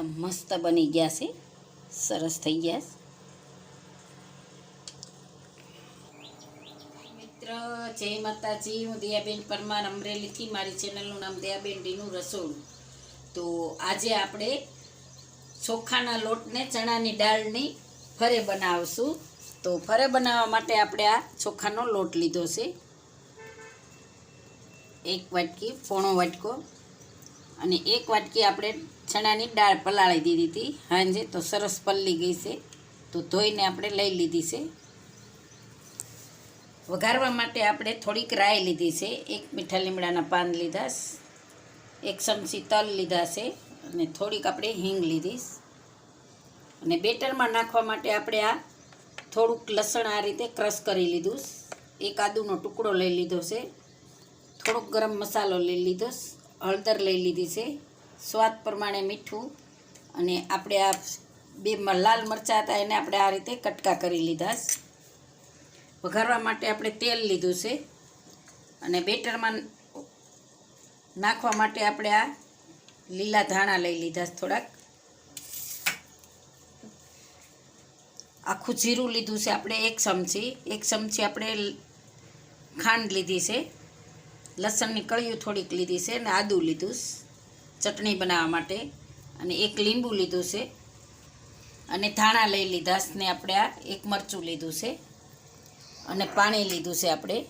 એકદમ મસ્ત બની ગયા છે. સરસ થઈ ગયા મિત્ર, જય માતાજી. હું દયાબેન પરમાર અમરેલીથી. મારી ચેનલનું નામ દયાબેન ડીનું રસોડું. તો આજે આપણે ચોખાના લોટને ચણાની દાળની ફરે બનાવશું. તો ફરે બનાવવા માટે આપણે આ ચોખાનો લોટ લીધો છે. એક વાટકી પોણો વાટકો અને એક વાટકી આપણે ચણાની દાળ પલાળી દીધી હતી. હાંજે તો સરસ પલળી ગઈ છે. તો ધોઈને આપણે લઈ લીધી છે. વઘારવા માટે આપણે થોડીક રાઈ લીધી છે. એક મીઠા લીમડાના પાન લીધા એક ચમચી તલ લીધા છે. અને થોડીક આપણે હિંગ લીધી અને બેટરમાં નાખવા માટે આપણે આ થોડુંક લસણ આ રીતે ક્રશ કરી લીધું એક આદુનો ટુકડો લઈ લીધો છે. થોડોક ગરમ મસાલો લઈ લીધો હળદર લઈ લીધી છે. સ્વાદ પ્રમાણે મીઠું અને આપણે આ બે લાલ મરચાં હતા એને આપણે આ રીતે કટકા કરી લીધા વઘારવા માટે આપણે તેલ લીધું છે અને બેટરમાં નાખવા માટે આપણે આ લીલા ધાણા લઈ લીધા થોડાક. આખું જીરું લીધું છે આપણે એક ચમચી. એક ચમચી આપણે ખાંડ લીધી છે. લસણની કળીઓ થોડીક લીધી છે અને આદું લીધું છે. ચટણી બનાવવા માટે અને એક લીંબુ લીધું છે અને ધાણા લઈ લીધા, ને આપણે આ એક મરચું લીધું છે અને પાણી લીધું છે આપણે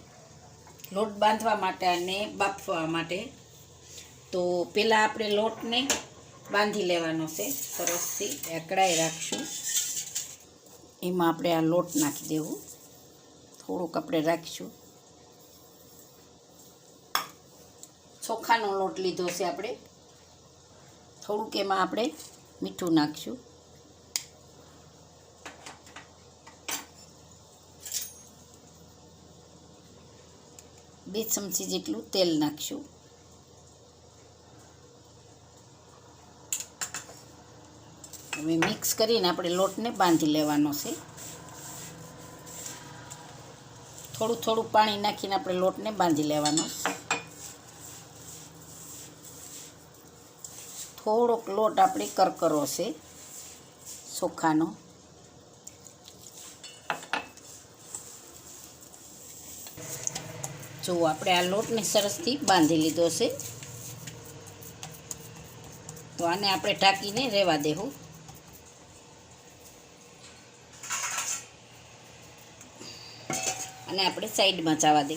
લોટ બાંધવા માટે અને બાફવા માટે. તો પહેલાં આપણે લોટને બાંધી લેવાનો છે, સરસથી એકડાઈ કડાઈ રાખશું. એમાં આપણે આ લોટ નાખી દેવું. થોડુંક આપણે રાખીશું. ચોખાનો લોટ લીધો છે આપણે. થોડુંક એમાં આપણે મીઠું નાખીશું. બે ચમચી જેટલું તેલ નાખશું. હવે મિક્સ કરીને આપણે લોટને બાંધી લેવાનો છે. થોડું થોડું પાણી નાખીને આપણે લોટને બાંધી લેવાનો થોડોક લોટ આપણે કરકરો છે, ચોખાનો. જો આપણે આ લોટને સરસથી બાંધી લીધો છે, તો આને આપણે ઢાંકીને રહેવા દેવું. અને આપણે સાઈડમાં જવા દે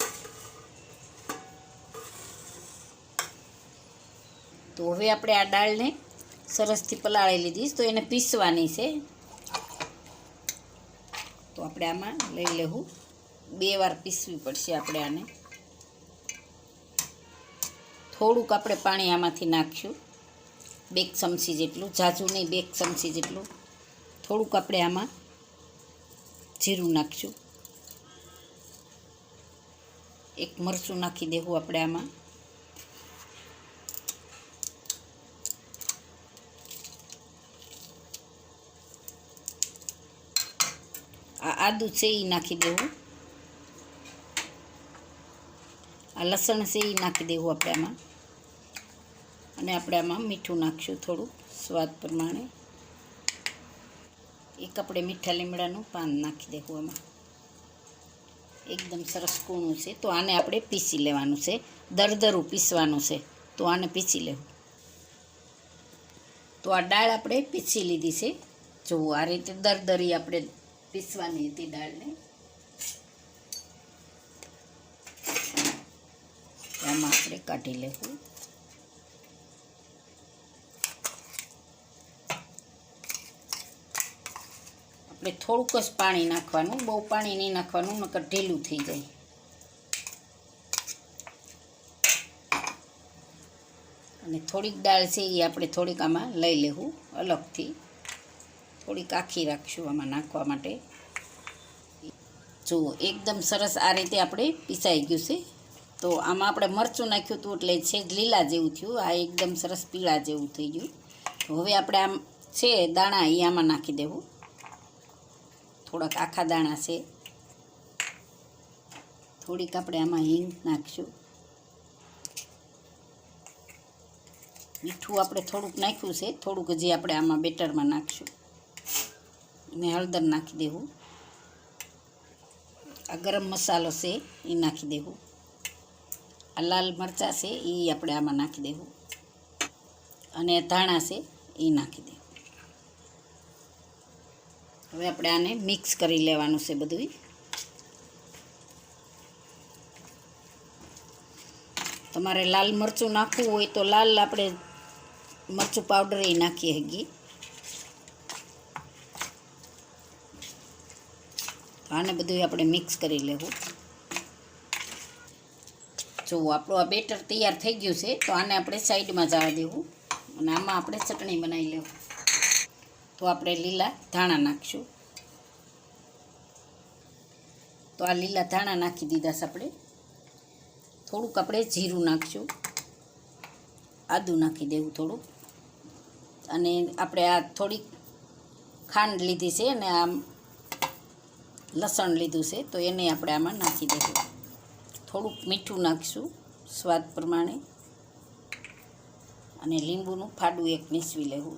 તો હવે આપણે આ દાળને સરસથી પલાળી લીધી તો એને પીસવાની છે. તો આપણે આમાં લઈ લેવું. બે વાર પીસવી પડશે આપણે આને. થોડુંક આપણે પાણી આમાંથી નાખ્યું બે ચમચી જેટલું ઝાઝું નહીં બે ચમચી જેટલું. થોડુંક આપણે આમાં જીરું નાખશું. એક મરચું નાખી દેવું આપણે આમાં. આદું છે એ નાખી દેવું આ લસણ છે એ નાખી દેવું આપણે આમાં અને આપણે આમાં મીઠું નાખશું થોડું સ્વાદ પ્રમાણે એક આપણે મીઠા લીમડાનું પાન નાખી દેવું આમાં એકદમ સરસ કૂણું છે તો આને આપણે પીસી લેવાનું છે દરદરું પીસવાનું છે તો આને પીસી લેવું તો આ દાળ આપણે પીસી લીધી છે જુઓ આ રીતે દરદરી આપણે પીસવાની હતી દાળને. આમાં આપણે કાઢી લેવું. આપણે થોડુંક જ પાણી નાખવાનું, બહુ પાણી નહીં નાખવાનું, નકર ઢીલું થઈ જાય. અને થોડીક દાળ છે એ આપણે થોડીક આમાં લઈ લેવું અલગથી. થોડીક આખી રાખશું આમાં નાખવા માટે. જુઓ એકદમ સરસ આ રીતે આપણે પીસાઈ ગયું છે. તો આમાં આપણે મરચું નાખ્યું હતું એટલે છે લીલા જેવું થયું. આ એકદમ સરસ પીળા જેવું થઈ ગયું. હવે આપણે આમ છે દાણા એ આમાં નાખી દેવું. થોડાક આખા દાણા છે. થોડીક આપણે આમાં હિંગ નાખીશું. મીઠું આપણે થોડુંક નાખ્યું છે. થોડુંક હજી આપણે આમાં બેટરમાં નાખીશું. ને હળદર નાખી દેવું. આ ગરમ મસાલો છે એ નાખી દેવું. આ લાલ મરચાં છે એ આપણે આમાં નાખી દેવું. અને ધાણા છે એ નાખી દેવું. હવે આપણે આને મિક્સ કરી લેવાનું છે બધું તમારે લાલ મરચું નાખવું હોય તો લાલ આપણે મરચું પાવડર એ નાખીએ હગી આને બધું આપણે મિક્સ કરી લેવું. જો આપણું આ બેટર તૈયાર થઈ ગયું છે, તો આને આપણે સાઈડમાં જવા દેવું અને આમાં આપણે ચટણી બનાવી લેવું. તો આપણે લીલા ધાણા નાખીશું. તો આ લીલા ધાણા નાખી દીધા છે આપણે. થોડુંક આપણે જીરું નાખીશું. આદું નાખી દેવું થોડુંક. અને આપણે આ થોડીક ખાંડ લીધી છે અને આમ લસણ લીધું છે, તો એને આપણે આમાં નાખી દઈશું થોડુંક મીઠું નાખીશું, સ્વાદ પ્રમાણે. અને લીંબુનું ફાડું એક નીસવી લેવું.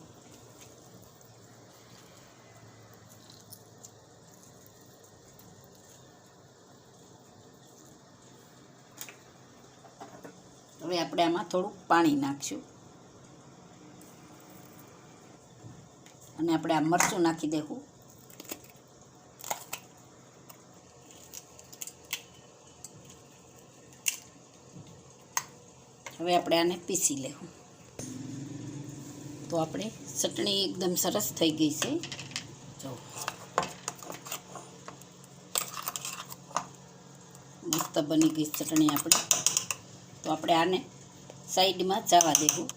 હવે આપણે આમાં થોડુંક પાણી નાખીશું. અને આપણે આ મરચું નાખી દેવું. હવે આપણે આને પીસી લેવું. તો આપણે ચટણી એકદમ સરસ થઈ ગઈ છે. જો. મસ્ત બની ગઈ ચટણી આપણે. તો આપણે આને સાઈડમાં જવા દેવું.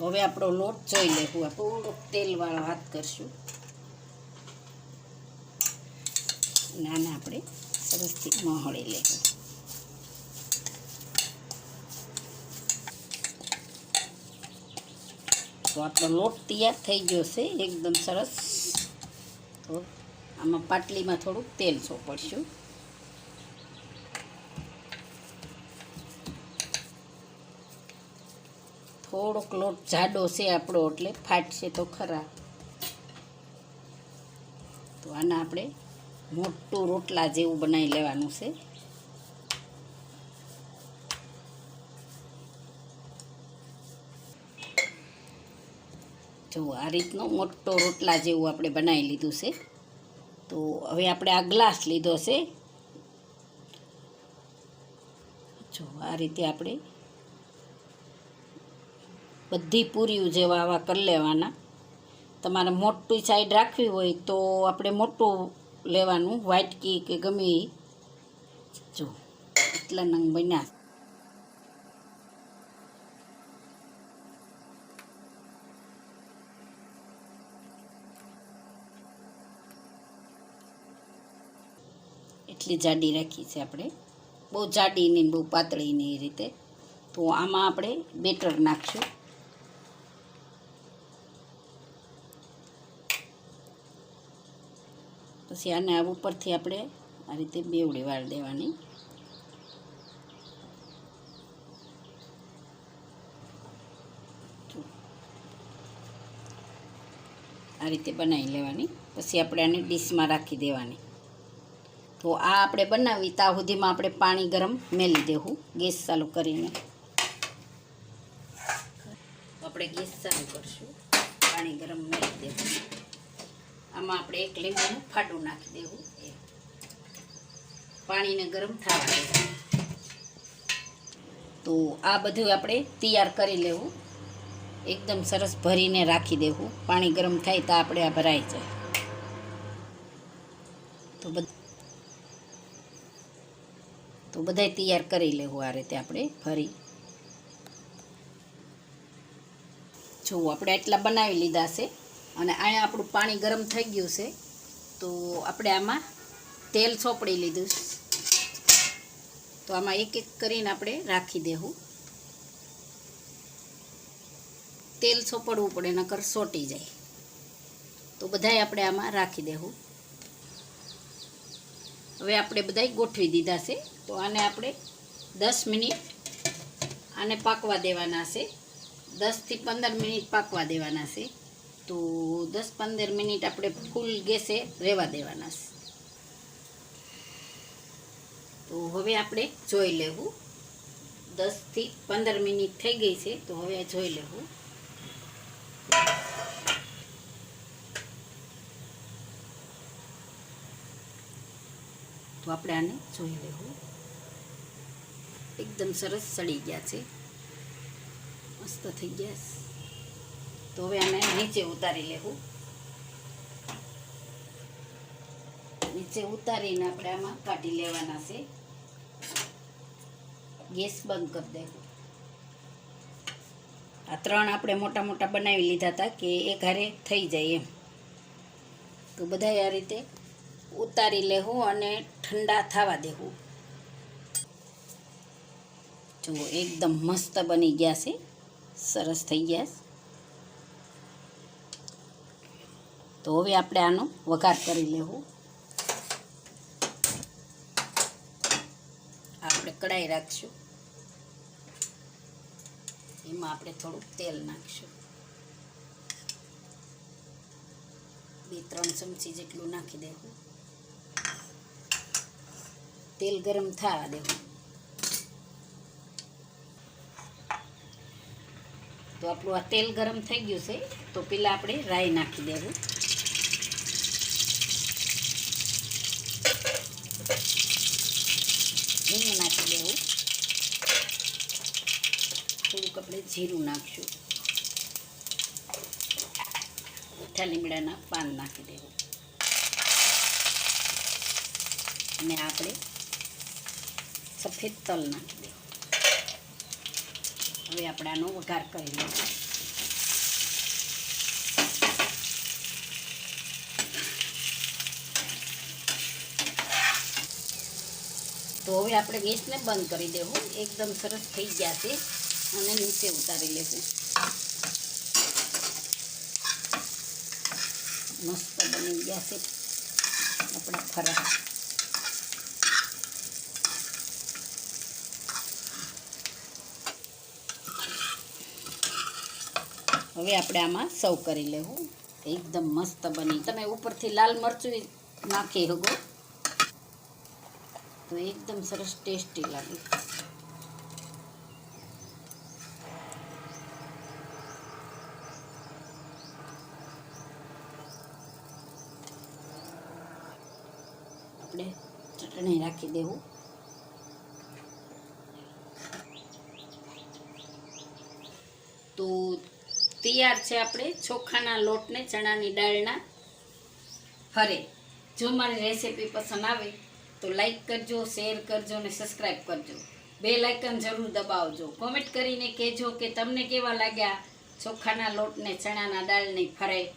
હવે આપણો લોટ જોઈ લેવું. થોડોક તેલવાળો હાથ કરશું. અને આને આપણે સરસથી મહોળી લેવું. તો આપણો લોટ તૈયાર થઈ ગયો છે, એકદમ સરસ. તો આમાં પાટલીમાં થોડુંક તેલ સોપડશું થોડોક લોટ જાડો છે આપણો, એટલે ફાટશે તો ખરા. તો આને આપણે મોટું રોટલા જેવું બનાવી લેવાનું છે. જો આ રીતનો મોટો રોટલા જેવું આપણે બનાવી લીધું છે. તો હવે આપણે આ ગ્લાસ લીધો છે. જો આ રીતે આપણે બધી પૂરીઓ જેવા આવા કરી લેવાના. તમારે મોટી સાઈડ રાખવી હોય તો આપણે મોટું લેવાનું, વાટકી કે ગમે એ જો, એટલા નંગ બન્યા. એટલી જાડી રાખી છે આપણે. બહુ જાડી નહીં બહુ પાતળી ને એ રીતે. તો આમાં આપણે બેટર નાખશું. પછી આને આ ઉપરથી આપણે આ રીતે બેવડી વાળ દેવાની. આ રીતે બનાવી લેવાની. પછી આપણે આને ડીશમાં રાખી દેવાની. તો આ આપણે બનાવી ત્યાં સુધીમાં આપણે પાણી ગરમ મેલી દેવું, ગેસ ચાલુ કરીને. આપણે ગેસ ચાલુ કરશું. પાણી ગરમ મેલી દેવું આમાં આપણે એક લીંબુનું ફાટું નાખી દેવું. એ પાણીને ગરમ થવા તો આ બધું આપણે તૈયાર કરી લેવું. એકદમ સરસ ભરીને રાખી દેવું. પાણી ગરમ થાય તો આપણે આ ભરાઈ જાય. તો તો બધાય તૈયાર કરી લેવું આ રીતે આપણે ફરી જો આપણે એટલા બનાવી લીધા છે. અને અહીંયા આપણું પાણી ગરમ થઈ ગયું છે, તો આપણે આમાં તેલ સોપડી લીધું. તો આમાં એક એક કરીને આપણે રાખી દેવું. તેલ સોપડવું પડે, નકર સોટી જાય. તો બધાય આપણે આમાં રાખી દેવું. હવે આપણે બધાય ગોઠવી દીધા છે, તો આને આપણે દસ મિનિટ આને પાકવા દેવાના છે. દસથી પંદર મિનિટ પાકવા દેવાના છે. તો દસ પંદર મિનિટ આપણે ફૂલ ગેસે રહેવા દેવાના તો હવે આપણે જોઈ લેવું. દસથી પંદર મિનિટ થઈ ગઈ છે, તો હવે જોઈ લેવું. તો આપણે આને જોઈ લેવું. એકદમ સરસ સડી ગયા છે. મસ્ત થઈ ગયા. તો હવે આને નીચે ઉતારી લેવું. નીચે ઉતારીને આપણે આમાં કાઢી લેવાના છે. ગેસ બંધ કરી દેવું. આ ત્રણ આપણે મોટા મોટા બનાવી લીધા હતા કે એક હારે થઈ જાય એમ. તો બધાય આ રીતે ઉતારી લેવું અને ઠંડા થવા દેવું. જુઓ, એકદમ મસ્ત બની ગયા છે. સરસ થઈ ગયા છે. તો હવે આપણે આનો વઘાર કરી લેવું. આપણે કડાઈ રાખશું. એમાં આપણે થોડુંક તેલ નાખશું. બે, ત્રણ ચમચી જેટલું નાખી દેવું. તેલ ગરમ થવા દેવું. તો આપણું આ તેલ ગરમ થઈ ગયું છે, તો પેલા આપણે રાઈ નાખી દેવું હિંગ નાખી દેવું થોડુંક આપણે જીરું નાખશું. મીઠા લીમડાના પાન નાખી દેવું. અને આપણે સફેદ તલ નાખી દેવું. હવે આપણે આનો વઘાર કરી લઈશું. તો હવે આપણે ગેસને બંધ કરી દેવું. એકદમ સરસ થઈ ગયા છે. અને નીચે ઉતારી લેશું. મસ્ત બની ગયા છે આપણા ફરા. હવે આપણે આમાં સર્વ કરી લેવું. એકદમ મસ્ત બની. તમે ઉપરથી લાલ મરચું નાખી હગો તો એકદમ સરસ ટેસ્ટી લાગે આપણે રાખી દેવું. તો તૈયાર છે આપણે ચોખાના લોટને ચણાની દાળના. ફરે. જો મારી રેસીપી પસંદ આવે તો લાઈક કરજો, શેર કરજો અને સબસ્ક્રાઈબ કરજો. બે લાઇકન જરૂર દબાવજો. કોમેન્ટ કરીને કહેજો કે તમને કેવા લાગ્યા ચોખાના લોટને ચણાના દાળની ફરાય